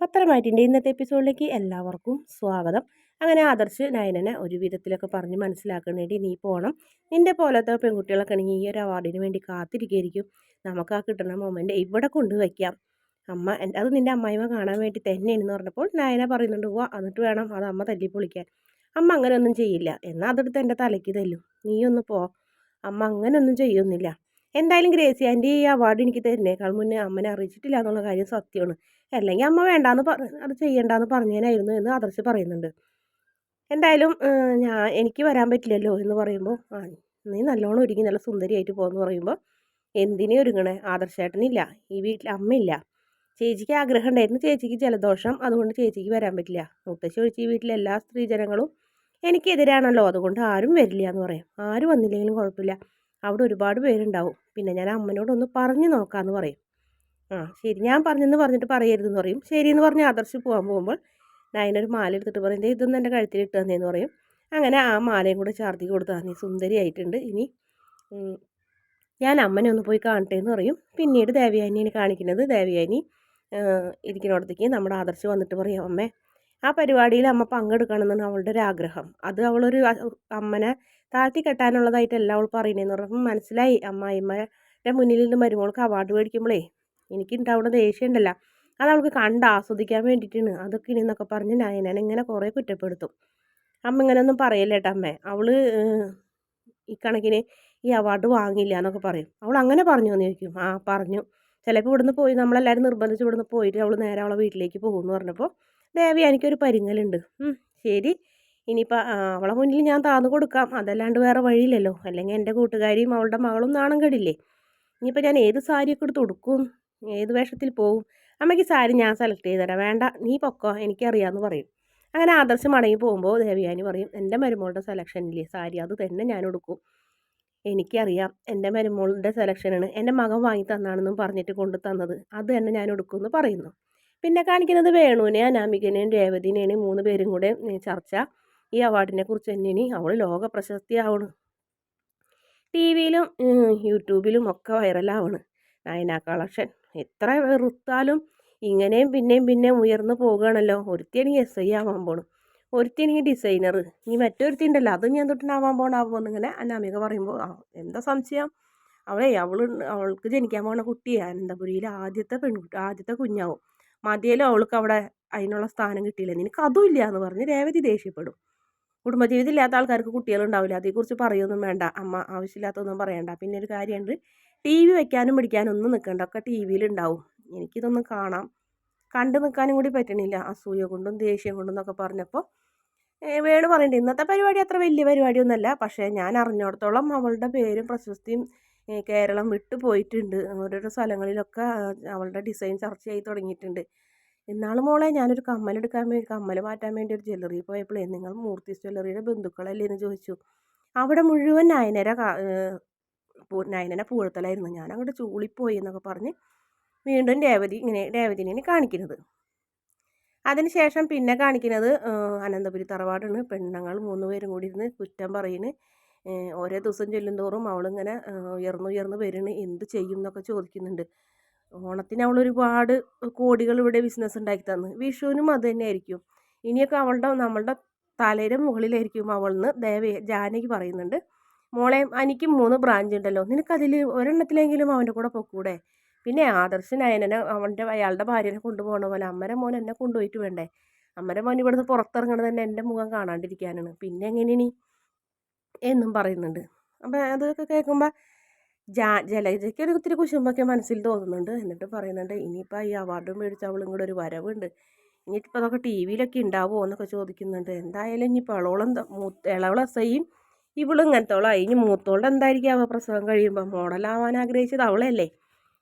പത്രമാറ്റിന്റെ ഇന്നത്തെ എപ്പിസോഡിലേക്ക് എല്ലാവർക്കും സ്വാഗതം. അങ്ങനെ ആദർശ് നയനനെ ഒരു വിധത്തിലൊക്കെ പറഞ്ഞ് മനസ്സിലാക്കണേണ്ടി നീ പോകണം നിന്റെ പോലത്തെ പെൺകുട്ടികളൊക്കെ ആണെങ്കിൽ ഈ ഒരു അവാർഡിന് വേണ്ടി കാത്തിരിക്കുകയായിരിക്കും നമുക്ക് ആ കിട്ടുന്ന മൊമെന്റ് ഇവിടെ കൊണ്ടുവയ്ക്കാം അമ്മ അത് നിന്റെ അമ്മായിമ കാണാൻ വേണ്ടി തന്നെയാണെന്ന് പറഞ്ഞപ്പോൾ നയന പറയുന്നുണ്ട് വാ എന്നിട്ട് വേണം അത് അമ്മ തല്ലിപ്പൊളിക്കാൻ. അമ്മ അങ്ങനെയൊന്നും ചെയ്യില്ല. എന്നാൽ അതെടുത്ത് എന്റെ തലയ്ക്ക് തല്ലും. നീയൊന്ന് പോ. അമ്മ അങ്ങനെയൊന്നും ചെയ്യൊന്നുമില്ല എന്തായാലും ഗ്രേസി ആന്റി ഈ അവാർഡ് എനിക്ക് തരുന്നേക്കാൾ മുന്നേ അമ്മനെ അറിയിച്ചിട്ടില്ല എന്നുള്ള കാര്യം സത്യമാണ്. അല്ലെങ്കിൽ അമ്മ വേണ്ടാന്ന് പറ അത് ചെയ്യണ്ടെന്ന് പറഞ്ഞേനായിരുന്നു എന്ന് ആദർശ് പറയുന്നുണ്ട്. എന്തായാലും ഞാൻ എനിക്ക് വരാൻ പറ്റില്ലല്ലോ എന്ന് പറയുമ്പോൾ ആ നീ നല്ലോണം ഒരുങ്ങി നല്ല സുന്ദരിയായിട്ട് പോകുമെന്ന് പറയുമ്പോൾ എന്തിനേ ഒരുങ്ങണേ? ആദർശേട്ടനില്ല ഈ വീട്ടിൽ അമ്മയില്ല. ചേച്ചിക്ക് ആഗ്രഹം ഉണ്ടായിരുന്നു ചേച്ചിക്ക് ജലദോഷം അതുകൊണ്ട് ചേച്ചിക്ക് വരാൻ പറ്റില്ല. മുത്തശ്ശി ഒഴിച്ച് ഈ വീട്ടിലെ എല്ലാ സ്ത്രീജനങ്ങളും എനിക്കെതിരാണല്ലോ അതുകൊണ്ട് ആരും വരില്ല എന്ന് പറയാം. ആരും വന്നില്ലെങ്കിലും കുഴപ്പമില്ല. അവിടെ ഒരുപാട് പേരുണ്ടാവും. പിന്നെ ഞാൻ അമ്മനോടൊന്ന് പറഞ്ഞു നോക്കാമെന്ന് പറയും. ആ ശരി. ഞാൻ പറഞ്ഞെന്ന് പറഞ്ഞിട്ട് പറയരുതെന്ന് പറയും. ശരി എന്ന് പറഞ്ഞ് ആദർശ് പോകാൻ പോകുമ്പോൾ നയനൊരു മാല എടുത്തിട്ട് പറയും ഇതൊന്നും എന്റെ കഴുത്തിൽ ഇട്ട് തന്നേന്ന് പറയും. അങ്ങനെ ആ മാലയും കൂടെ ചാർത്തി കൊടുത്ത് നീ സുന്ദരിയായിട്ടുണ്ട്. ഇനി ഞാൻ അമ്മനെ ഒന്ന് പോയി കാണട്ടെ എന്ന് പറയും. പിന്നീട് ദേവയാനിയാണ് കാണിക്കുന്നത് ദേവയാനി ഇരിക്കുന്നിടത്തേക്ക് നമ്മുടെ ആദർശ് വന്നിട്ട് പറയും അമ്മേ ആ പരിപാടിയിൽ അമ്മ പങ്കെടുക്കണമെന്നാണ് അവളുടെ ഒരു ആഗ്രഹം അത് അവളൊരു അമ്മനെ താഴ്ത്തി കെട്ടാനുള്ളതായിട്ടല്ല അവൾ പറയുന്നതെന്ന് പറഞ്ഞപ്പോൾ മനസ്സിലായി അമ്മായിമ്മയുടെ മുന്നിൽ നിന്ന് മരുമോൾക്ക് അവാർഡ് മേടിക്കുമ്പോഴേ എനിക്കുണ്ടാവുന്ന ദേഷ്യം ഉണ്ടല്ല അത് അവൾക്ക് കണ്ട് ആസ്വദിക്കാൻ വേണ്ടിയിട്ടാണ്. അതൊക്കെ ഇനി എന്നൊക്കെ പറഞ്ഞ് ഞാൻ ഇങ്ങനെ കുറേ കുറ്റപ്പെടുത്തും. അമ്മ ഇങ്ങനെയൊന്നും പറയല്ലേട്ടോ അമ്മേ. അവൾ ഈ കണക്കിന് ഈ അവാർഡ് വാങ്ങില്ല എന്നൊക്കെ പറയും. അവൾ അങ്ങനെ പറഞ്ഞു എന്ന് ചോദിക്കും. ആ പറഞ്ഞു. ചിലപ്പോൾ ഇവിടുന്ന് പോയി നമ്മളെല്ലാവരും നിർബന്ധിച്ച് ഇവിടുന്ന് പോയിട്ട് അവൾ നേരെ അവളെ വീട്ടിലേക്ക് പോകുമെന്ന് പറഞ്ഞപ്പോൾ ദേവി എനിക്കൊരു പരിങ്ങലുണ്ട്. ശരി. ഇനിയിപ്പോൾ അവളെ മുന്നിൽ ഞാൻ താന്നു കൊടുക്കാം. അതല്ലാണ്ട് വേറെ വഴിയില്ലല്ലോ. അല്ലെങ്കിൽ എന്റെ കൂട്ടുകാരിയും അവളുടെ മകളും നാണം കെടില്ലേ? ഇനിയിപ്പോൾ ഞാൻ ഏത് സാരിയൊക്കെ എടുത്ത് കൊടുക്കും ഏത് വേഷത്തിൽ പോവും? അമ്മയ്ക്ക് സാരി ഞാൻ സെലക്ട് ചെയ്ത് തരാം. വേണ്ട നീ പൊക്കോ എനിക്കറിയാമെന്ന് പറയും. അങ്ങനെ ആദർശം മടങ്ങി പോകുമ്പോൾ ദേവിയാനി പറയും എന്റെ മരുമോളുടെ സെലക്ഷനില്ലേ സാരി അത് തന്നെ ഞാൻ എടുക്കും എനിക്കറിയാം എന്റെ മരുമോളുടെ സെലക്ഷനാണ് എന്റെ മകൻ വാങ്ങി തന്നാണെന്നും പറഞ്ഞിട്ട് കൊണ്ടു തന്നത്. അത് തന്നെ ഞാൻ എടുക്കുമെന്ന് പറയുന്നു. പിന്നെ കാണിക്കുന്നത് വേണുവിനെ അനാമികനെയും രേവതിനെയാണ് മൂന്ന് പേരും കൂടെ ചർച്ച. ഈ അവാർഡിനെ കുറിച്ച് തന്നെയാണ് അവൾ ലോക പ്രശസ്തിയാവണ് ടി വിയിലും യൂട്യൂബിലും ഒക്കെ വൈറലാവണ്. നയന കളക്ഷൻ. എത്ര വെറുത്താലും ഇങ്ങനെയും പിന്നെയും പിന്നെയും ഉയർന്നു പോകുകയാണല്ലോ ഒരുത്തിയാണെങ്കിൽ എസ് ഐ ആവാൻ പോണു. ഒരുത്തിയാണെങ്കിൽ ഡിസൈനർ ഇനി മറ്റൊരുത്തി ഉണ്ടല്ലോ അത് ഞാൻ തൊട്ടിനാവാൻ പോണാവുമോ എന്നിങ്ങനെ അനാമിക പറയുമ്പോൾ എന്താ സംശയം? അവളെ അവൾ അവൾക്ക് ജനിക്കാൻ പോണ കുട്ടി അനന്തപുരിയിൽ ആദ്യത്തെ പെൺകുട്ടി ആദ്യത്തെ കുഞ്ഞാവും. മതിയല്ലോ അവൾക്ക് അവിടെ അതിനുള്ള സ്ഥാനം കിട്ടിയില്ല. നിനക്ക് അതും ഇല്ല എന്ന് പറഞ്ഞ് രേവതി ദേഷ്യപ്പെടും. കുടുംബജീവിതം ഇല്ലാത്ത ആൾക്കാർക്ക് കുട്ടികളുണ്ടാവില്ല. അതേക്കുറിച്ച് പറയൊന്നും വേണ്ട. അമ്മ ആവശ്യമില്ലാത്തതൊന്നും പറയണ്ട. പിന്നെ ഒരു കാര്യമുണ്ട്. ടി വി വെക്കാനും പിടിക്കാനും ഒന്നും നിൽക്കണ്ട ഒക്കെ ടി വിയിലുണ്ടാവും. എനിക്കിതൊന്നും കാണാം. കണ്ടു നിൽക്കാനും കൂടി പറ്റണില്ല. അസൂയ കൊണ്ടും ദേഷ്യം കൊണ്ടും എന്നൊക്കെ പറഞ്ഞപ്പോൾ വേണു പറയണ്ട. ഇന്നത്തെ പരിപാടി അത്ര വലിയ പരിപാടിയൊന്നുമല്ല. പക്ഷേ ഞാൻ അറിഞ്ഞിടത്തോളം അവളുടെ പേരും പ്രശസ്തിയും കേരളം വിട്ടു പോയിട്ടുണ്ട് ഓരോരോ സ്ഥലങ്ങളിലൊക്കെ അവളുടെ ഡിസൈൻ ചർച്ച ചെയ്ത് തുടങ്ങിയിട്ടുണ്ട്. ഇന്നാൾ മോളെ ഞാനൊരു കമ്മലെടുക്കാൻ വേണ്ടി കമ്മൽ മാറ്റാൻ വേണ്ടി ഒരു ജ്വല്ലറി പോയപ്പോഴേ നിങ്ങൾ മൂർത്തി ജ്വല്ലറിയുടെ ബന്ധുക്കളല്ലേ എന്ന് ചോദിച്ചു. അവിടെ മുഴുവൻ നയനര നയനന പൂഴത്തലായിരുന്നു. ഞാൻ അങ്ങോട്ട് ചൂളിപ്പോയി എന്നൊക്കെ പറഞ്ഞ് വീണ്ടും രേവതി ഇങ്ങനെ രേവതിനെ കാണിക്കുന്നത്. അതിനുശേഷം പിന്നെ കാണിക്കുന്നത് അനന്തപുരി തറവാടാണ്. പെണ്ണുങ്ങൾ മൂന്ന് പേരും കൂടി ഇരുന്ന് കുറ്റം പറയുന്നത് ഓരോ ദിവസം ചെല്ലുന്തോറും അവളിങ്ങനെ ഉയർന്നുയർന്ന് വരുന്നു എന്ത് ചെയ്യും എന്നൊക്കെ ചോദിക്കുന്നുണ്ട്. ഓണത്തിന് അവൾ ഒരുപാട് കോടികൾ ഇവിടെ ബിസിനസ് ഉണ്ടാക്കി തന്നു. വിഷുവിനും അത് തന്നെയായിരിക്കും. ഇനിയൊക്കെ അവളുടെ നമ്മളുടെ തലയുടെ മുകളിലായിരിക്കും അവളെന്ന് ദേവ ജാനകി പറയുന്നുണ്ട്. മോളെ എനിക്ക് മൂന്ന് ബ്രാഞ്ച് ഉണ്ടല്ലോ. നിനക്കതിൽ ഒരെണ്ണത്തിലെങ്കിലും അവന്റെ കൂടെ പൊക്കൂടെ? പിന്നെ ആദർശൻ നയനനെ അവന്റെ അയാളുടെ ഭാര്യനെ കൊണ്ടുപോകണ പോലെ അമ്മരെ മോൻ എന്നെ കൊണ്ടുപോയിട്ട് വേണ്ടേ? അമ്മരെ മോൻ ഇവിടുന്ന് പുറത്തിറങ്ങണത് തന്നെ എന്റെ മുഖം കാണാണ്ടിരിക്കാനാണ്. പിന്നെ എങ്ങനെയാണ് എന്നും പറയുന്നുണ്ട്. അപ്പം അതൊക്കെ കേൾക്കുമ്പോൾ ജാ ജലജയ്ക്ക് ഒരു ഒത്തിരി കുശുമ്പൊക്കെ മനസ്സിൽ തോന്നുന്നുണ്ട്. എന്നിട്ട് പറയുന്നുണ്ട് ഇനിയിപ്പോൾ ഈ അവാർഡ് മേടിച്ച അവളും കൂടെ ഒരു വരവുണ്ട്. ഇനിയിപ്പോൾ അതൊക്കെ ടി വിയിലൊക്കെ ഉണ്ടാവുമോ എന്നൊക്കെ ചോദിക്കുന്നുണ്ട്. എന്തായാലും ഇനിയിപ്പോൾ ഇളവളം ഇളവള എസ്ഐയും ഇവളും ഇങ്ങനത്തോളായി ഇനി മൂത്തോളുടെ എന്തായിരിക്കും അവ പ്രസവം കഴിയുമ്പോൾ മോഡലാവാൻ ആഗ്രഹിച്ചത് അവളല്ലേ?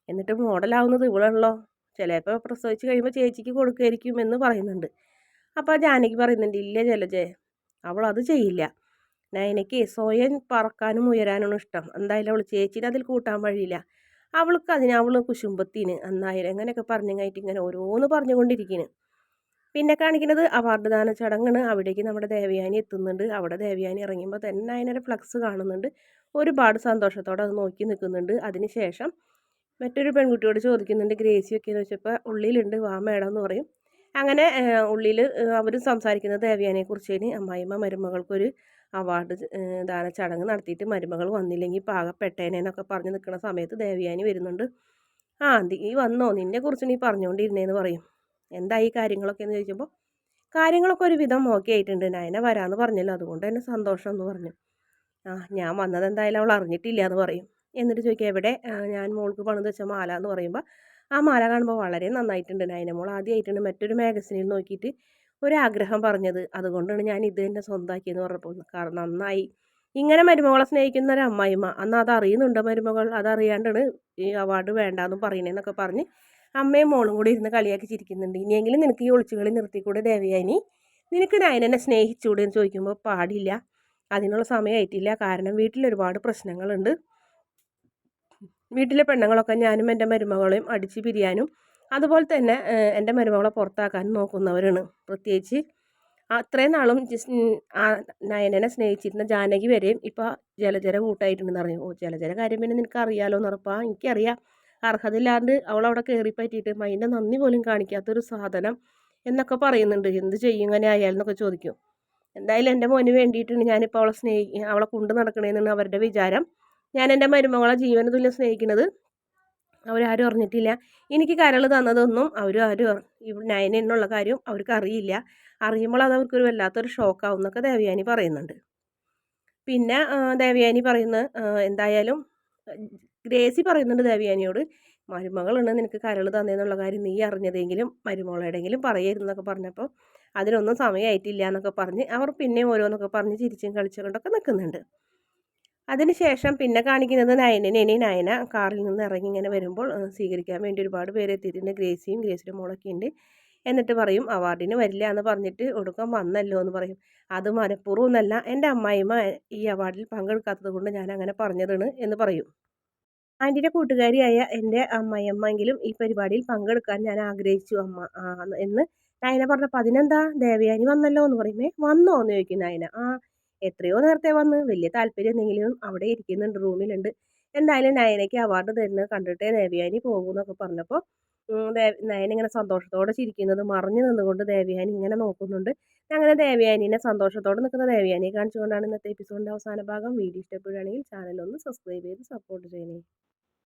എന്നിട്ട് മോഡലാവുന്നത് ഇവളുള്ളോ ചിലപ്പോൾ പ്രസവിച്ച് കഴിയുമ്പോൾ ചേച്ചിക്ക് കൊടുക്കുമായിരിക്കും എന്ന് പറയുന്നുണ്ട്. അപ്പോൾ ജാനകി പറയുന്നുണ്ട് ഇല്ല ജലജേ അവളത് ചെയ്യില്ല. നയനയ്ക്ക് സ്വയം പറക്കാനും ഉയരാനാണ് ഇഷ്ടം. എന്തായാലും അവൾ ചേച്ചീനെ അതിൽ കൂട്ടാൻ വഴിയില്ല. അവൾക്ക് അതിന് അവൾ കുശുമ്പത്തിന് എന്തായാലും അങ്ങനെയൊക്കെ പറഞ്ഞു കഴിഞ്ഞിട്ട് ഇങ്ങനെ ഓരോന്ന് പറഞ്ഞുകൊണ്ടിരിക്കുന്നു പിന്നെ കാണിക്കുന്നത് അവാർഡ് ദാന ചടങ്ങാണ്. അവിടേക്ക് നമ്മുടെ ദേവയാനി എത്തുന്നുണ്ട്. അവിടെ ദേവയാനി ഇറങ്ങുമ്പോൾ തന്നെ അതിനൊരു ഫ്ലക്സ് കാണുന്നുണ്ട്. ഒരുപാട് സന്തോഷത്തോടെ അത് നോക്കി നിൽക്കുന്നുണ്ട്. അതിനുശേഷം മറ്റൊരു പെൺകുട്ടിയോട് ചോദിക്കുന്നുണ്ട് ഗ്രേസിയൊക്കെ എന്ന് വെച്ചപ്പോൾ ഉള്ളിലുണ്ട് വാ മേഡം എന്ന് പറയും. അങ്ങനെ ഉള്ളിൽ അവർ സംസാരിക്കുന്നത് ദേവയാനിയെക്കുറിച്ചാണ് അമ്മായിമ്മ മരുമകൾക്കൊരു അവാർഡ് ദാന ചടങ്ങ് നടത്തിയിട്ട് മരുമകൾ വന്നില്ലെങ്കിൽ പാകപ്പെട്ടേനെ എന്നൊക്കെ പറഞ്ഞ് നിൽക്കുന്ന സമയത്ത് ദേവയാനി വരുന്നുണ്ട്. ആ നീ വന്നോ? നിന്നെ കുറിച്ച് നീ പറഞ്ഞുകൊണ്ടിരുന്നേന്ന് പറയും. എന്താ ഈ കാര്യങ്ങളൊക്കെ? എന്ന് ചോദിക്കുമ്പോൾ കാര്യങ്ങളൊക്കെ ഒരു വിധം ഓക്കെ ആയിട്ടുണ്ട്. നയന വരാമെന്ന് പറഞ്ഞല്ലോ. അതുകൊണ്ട് തന്നെ സന്തോഷം എന്ന് പറഞ്ഞു. ആ ഞാൻ വന്നത് എന്തായാലും അവൾ അറിഞ്ഞിട്ടില്ല എന്ന് പറയും. എന്നിട്ട് ചോദിക്കുക എവിടെ? ഞാൻ മോൾക്ക് പണിത് വെച്ച മാല എന്ന് പറയുമ്പോൾ ആ മാല കാണുമ്പോൾ വളരെ നന്നായിട്ടുണ്ട് നൈനമോൾ ആദ്യമായിട്ടുണ്ട് മറ്റൊരു മാഗസിനിൽ നോക്കിയിട്ട് ഒരാഗ്രഹം പറഞ്ഞത്. അതുകൊണ്ടാണ് ഞാൻ ഇത് തന്നെ സ്വന്തമാക്കിയെന്ന് പറഞ്ഞപ്പോൾ കാരണം നന്നായി. ഇങ്ങനെ മരുമകളെ സ്നേഹിക്കുന്ന ഒരു അമ്മായിമ്മ. അന്ന് അത് മരുമകൾ. അതറിയാണ്ടാണ് ഈ അവാർഡ് വേണ്ടാന്ന് പറയണേന്നൊക്കെ പറഞ്ഞ് അമ്മയും മോളും കൂടി ഇരുന്ന് കളിയാക്കി ചിരിക്കുന്നുണ്ട്. ഇനിയെങ്കിലും നിനക്ക് ഈ ഒളിച്ചുകളി നിർത്തിക്കൂടെ ദേവയാനി നിനക്ക് നയനെന്നെ സ്നേഹിച്ചൂടെ എന്ന് ചോദിക്കുമ്പോൾ പാടില്ല. അതിനുള്ള സമയമായിട്ടില്ല കാരണം വീട്ടിൽ ഒരുപാട് പ്രശ്നങ്ങളുണ്ട്. വീട്ടിലെ പെണ്ണുങ്ങളൊക്കെ ഞാനും എന്റെ മരുമകളെയും അടിച്ച് പിരിയാനും അതുപോലെ തന്നെ എന്റെ മരുമകളെ പുറത്താക്കാനും നോക്കുന്നവരാണ്. പ്രത്യേകിച്ച് അത്രയും നാളും ആ നയനനെ സ്നേഹിച്ചിരുന്ന ജാനകി വരെയും ഇപ്പോൾ ജലജര കൂട്ടായിട്ടുണ്ടെന്ന് പറഞ്ഞു. ഓ ജലജര കാര്യം പിന്നെ നിനക്ക് അറിയാലോ എന്ന് ഉറപ്പാ. എനിക്കറിയാം. അർഹതയില്ലാണ്ട് അവളവിടെ അവിടെ കയറിപ്പറ്റിയിട്ട് മൈന്റെ നന്ദി പോലും കാണിക്കാത്തൊരു സാധനം എന്നൊക്കെ പറയുന്നുണ്ട്. എന്ത് ചെയ്യും ഇങ്ങനെ ആയാലെന്നൊക്കെ ചോദിക്കും. എന്തായാലും എന്റെ മോന് വേണ്ടിയിട്ടാണ് ഞാനിപ്പോൾ അവളെ സ്നേഹി അവളെ കൊണ്ട് നടക്കണേന്നാണ് അവരുടെ വിചാരം. ഞാൻ എന്റെ മരുമകളെ ജീവന തുല്യം സ്നേഹിക്കുന്നത് അവരാരും അറിഞ്ഞിട്ടില്ല. എനിക്ക് കരൾ തന്നതൊന്നും അവരും ആരും നയനെന്നുള്ള കാര്യം അവർക്ക് അറിയില്ല. അറിയുമ്പോൾ അത് അവർക്കൊരു വല്ലാത്തൊരു ഷോക്കാവും എന്നൊക്കെ ദേവയാനി പറയുന്നുണ്ട്. പിന്നെ ദേവയാനി പറയുന്ന എന്തായാലും ഗ്രേസി പറയുന്നുണ്ട് ദേവയാനിയോട് മരുമകളുണ്ട് നിനക്ക് കരൾ തന്നേന്നുള്ള കാര്യം നീ അറിഞ്ഞതെങ്കിലും മരുമകളോടെങ്കിലും പറയരുതെന്നൊക്കെ പറഞ്ഞപ്പോൾ അതിനൊന്നും സമയമായിട്ടില്ല എന്നൊക്കെ പറഞ്ഞ് അവർ പിന്നെയും ഓരോന്നൊക്കെ പറഞ്ഞ് ചിരിച്ചും കളിച്ചുകൊണ്ടൊക്കെ നിൽക്കുന്നുണ്ട്. അതിനുശേഷം പിന്നെ കാണിക്കുന്നത് നയനനെ നയന കാറിൽ നിന്ന് ഇറങ്ങി ഇങ്ങനെ വരുമ്പോൾ സ്വീകരിക്കാൻ വേണ്ടി ഒരുപാട് പേര് എത്തിയിട്ടുണ്ട്. ഗ്രേസിയും ഗ്രേസിയുടെ മോളൊക്കെ ഉണ്ട്. എന്നിട്ട് പറയും അവാർഡിന് വരില്ല എന്ന് പറഞ്ഞിട്ട് ഒടുക്കം വന്നല്ലോ എന്ന് പറയും. അത് മനഃപൂർവം എന്നല്ല എന്റെ അമ്മായിമ്മ ഈ അവാർഡിൽ പങ്കെടുക്കാത്തത് കൊണ്ട് ഞാൻ അങ്ങനെ പറഞ്ഞതാണ് എന്ന് പറയും. ആന്റിയുടെ കൂട്ടുകാരിയായ എന്റെ അമ്മയമ്മെങ്കിലും ഈ പരിപാടിയിൽ പങ്കെടുക്കാൻ ഞാൻ ആഗ്രഹിച്ചു. അമ്മ എന്ന് നയന പറഞ്ഞപ്പോൾ അതിനെന്താ ദേവയാനി വന്നല്ലോ എന്ന് പറയുമേ വന്നോ? എന്ന് ചോദിക്കും നയന. ആ എത്രയോ നേരത്തെ വന്ന് വലിയ താല്പര്യം എന്തെങ്കിലും അവിടെ ഇരിക്കുന്നുണ്ട് റൂമിലുണ്ട്. എന്തായാലും നയനയ്ക്ക് അവാർഡ് തരുന്നത് കണ്ടിട്ടേ ദേവയാനി പോകും എന്നൊക്കെ പറഞ്ഞപ്പോൾ നയൻ ഇങ്ങനെ സന്തോഷത്തോടെ ചിരിക്കുന്നത് മറിഞ്ഞു നിന്നുകൊണ്ട് ദേവയാനി ഇങ്ങനെ നോക്കുന്നുണ്ട്. അങ്ങനെ ദേവയാനിനെ സന്തോഷത്തോടെ നിൽക്കുന്ന ദേവയാനിയെ കാണിച്ചുകൊണ്ടാണ് ഇന്നത്തെ എപ്പിസോഡിന്റെ അവസാന ഭാഗം. വീഡിയോ ഇഷ്ടപ്പെടുകയാണെങ്കിൽ ചാനൽ ഒന്ന് സബ്സ്ക്രൈബ് ചെയ്ത് സപ്പോർട്ട് ചെയ്യണേ.